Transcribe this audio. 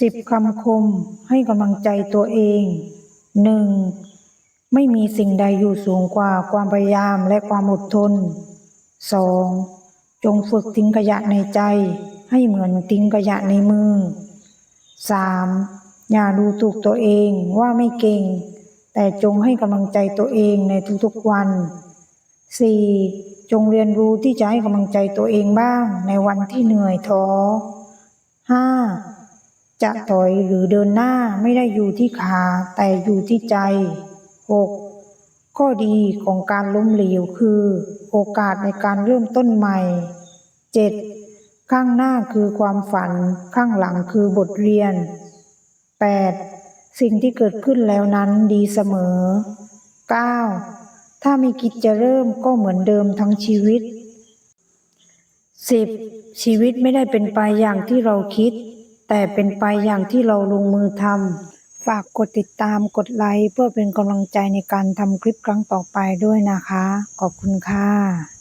สิบคำคมให้กำลังใจตัวเองหนึ่งไม่มีสิ่งใดอยู่สูงกว่าความพยายามและความอดทนสองจงฝึกทิ้งขยะในใจ ให้เหมือนทิ้งขยะในมือสามอย่าดูถูกตัวเองว่าไม่เก่ง แต่จงให้กำลังใจตัวเองในทุกๆวันสี่จงเรียนรู้ที่จะให้กำลังใจตัวเองบ้างในวันที่เหนื่อยท้อห้า จะถอยหรือเดินหน้าไม่ได้อยู่ที่ขาแต่อยู่ที่ใจหกข้อดีของการล้มเหลวคือ โอกาสในการเริ่มต้นใหม่เจ็ดข้างหน้าคือความฝัน ข้างหลังคือบทเรียน 8. สิ่งที่เกิดขึ้นแล้วนั้นดีเสมอ 9. ถ้าไม่คิดจะเริ่มก็เหมือนเดิมทั้งชีวิต 10. ชีวิตไม่ได้เป็นไปอย่างที่เราคิด แต่เป็นไปอย่างที่เราลงมือทำฝากกดติดตามกดไลค์เพื่อเป็นกำลังใจในการทำคลิปครั้งต่อไปด้วยนะคะ ขอบคุณค่ะ